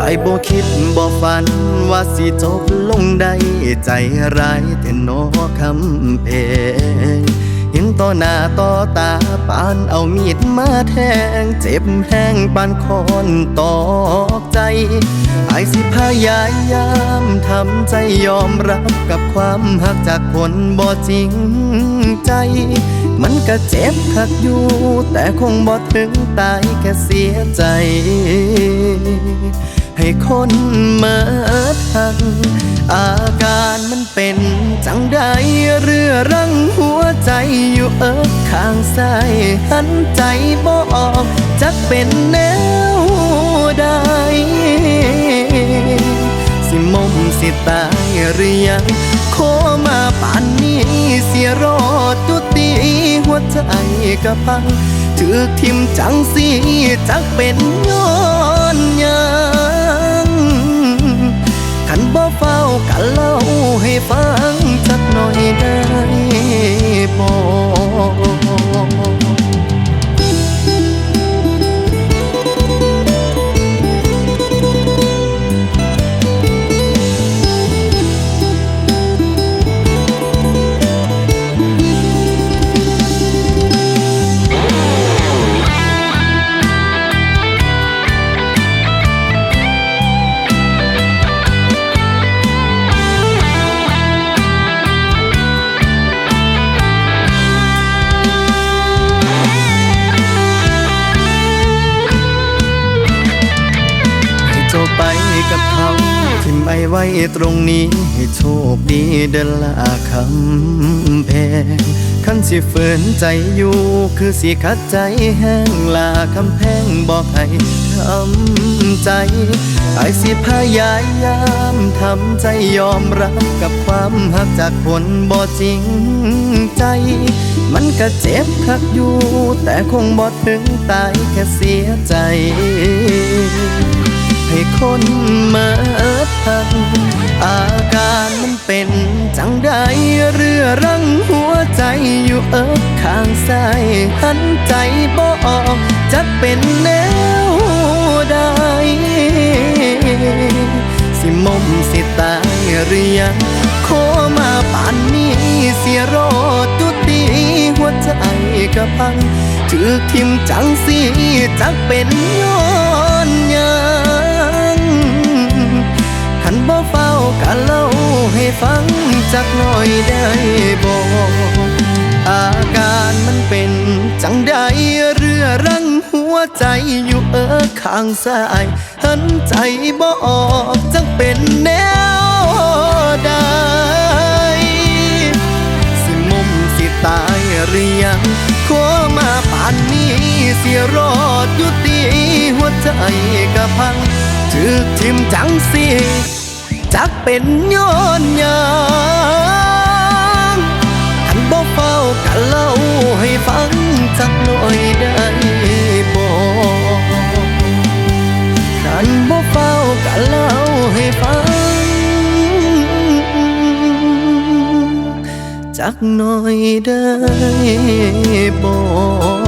ไอ้บ่คิดบ่ฝันว่าสิจบลงได้ใจร้ายแต่นอคำเพงเห็นต่อหน้าต่อตาปานเอามีดมาแทง เจ็บแห้งปานคอนตอกใจ ไอ้สิพยายามทำใจยอมรับกับความหักจากคนบ่จริงใจ มันก็เจ็บคักอยู่ แต่คงบ่ถึงตายแค่เสียใจ ให้คนมาทักอาการมันเป็นจังใดเรือรังหัวใจอยู่เอิกข้างซ้ายหันใจบ่ออกจักเป็นแนวใดสิมมสิตายหรือยังโคมาป่านนี้เสียรอดตุตีหัวใจกระพังถือทิมจังสีจักเป็นย้อน เฝ้ากันเล่าให้ฟัง กับเขาทิมไอไว้ตรงนี้ให้โชคดีเดินลาคำแพงขันสิฝืนใจอยู่ คือสิขัดใจแห้งลาคำแพงบอกให้ทำใจไอสิพยายามทำใจยอมรับกับความหักจากคนบ่จริงใจ มันก็เจ็บคักอยู่ แต่คงบ่ถึงตายแค่เสียใจ ให้คนมาทักอาการมันเป็นจังใดเรือรังหัวใจอยู่เอิกข้างซ้ายหันใจบ่ออกจักเป็นแนวใดสิมมสิตายหรือยังโคมาป่านนี้เสียรอดตุตีหัวใจกระพังถือทิมจังสีจักเป็นยอ ฟังจักหน่อยได้บอกอาการมันเป็นจังใดเรือรังหัวใจอยู่เออข้างซ้ายหันใจบ่ออกจักเป็นแนวใดสิมุมสิตายหรือยังขอมาป่านนี้เสียรอดยุติหัวใจกระพังถือทิมจังสิ จักเป็นย้อนยังขันบ่เฝ้ากันเล่าให้ฟังจักหน่อยได้บ่ขันบ่เฝ้ากันเล่าให้ฟังจักหน่อยได้บอก